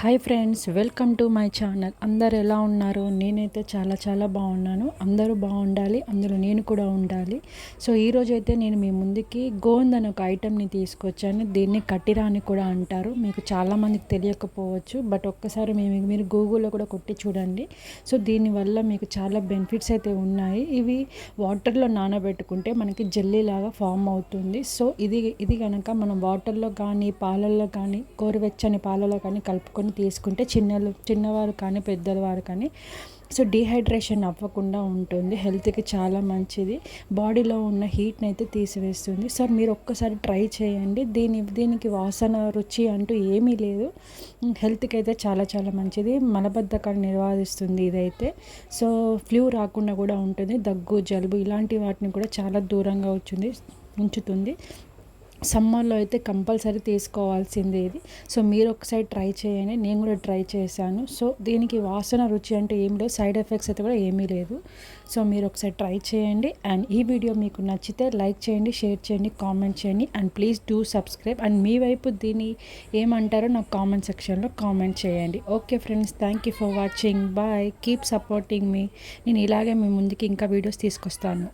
Hi friends welcome to my channel అందరు ఎలా ఉన్నారు? నేనైతే చాలా చాలా బాగున్నాను. అందరూ బాగుండాలి అందులో నేను కూడా ఉండాలి. సో ఈరోజు అయితే నేను మీ ముందుకి గోంద్ అనే ఒక ఐటెంని తీసుకొచ్చాను. దీన్ని కట్టిరా అని కూడా అంటారు. మీకు చాలామందికి తెలియకపోవచ్చు బట్ ఒక్కసారి మేము మీరు గూగుల్లో కూడా కొట్టి చూడండి. సో దీనివల్ల మీకు చాలా బెనిఫిట్స్ అయితే ఉన్నాయి. ఇవి వాటర్లో నానబెట్టుకుంటే మనకి జెల్లీ లాగా ఫామ్ అవుతుంది. సో ఇది ఇది కనుక మనం వాటర్లో కానీ పాలల్లో కానీ గోరువెచ్చని పాలలో కానీ కలుపుకొని తీసుకుంటే చిన్నలు చిన్నవారు కానీ పెద్దవారు కానీ సో డీహైడ్రేషన్ అవ్వకుండా ఉంటుంది. హెల్త్కి చాలా మంచిది. బాడీలో ఉన్న హీట్ని అయితే తీసివేస్తుంది. సో మీరు ఒక్కసారి ట్రై చేయండి. దీని దీనికి వాసన రుచి అంటూ ఏమీ లేదు. హెల్త్కి అయితే చాలా చాలా మంచిది. మలబద్ధకాన్ని నిర్వహిస్తుంది ఇదైతే. సో ఫ్లూ రాకుండా కూడా ఉంటుంది. దగ్గు జలుబు ఇలాంటి వాటిని కూడా చాలా దూరంగా వచ్చింది ఉంచుతుంది. సమ్మర్లో అయితే కంపల్సరీ తీసుకోవాల్సిందే ఇది. సో మీరు ఒకసారి ట్రై చేయండి. నేను కూడా ట్రై చేశాను. సో దీనికి వాసన రుచి అంటే ఏం లేదు. సైడ్ ఎఫెక్ట్స్ అయితే కూడా ఏమీ లేదు. సో మీరు ఒకసారి ట్రై చేయండి. అండ్ ఈ వీడియో మీకు నచ్చితే లైక్ చేయండి షేర్ చేయండి కామెంట్ చేయండి. And please do subscribe. And మీ వైపు దీన్ని ఏమంటారో నాకు కామెంట్ సెక్షన్లో కామెంట్ చేయండి. Okay friends thank you for watching. Bye. Keep supporting మీ. నేను ఇలాగే మీ ముందుకి ఇంకా వీడియోస్ తీసుకొస్తాను.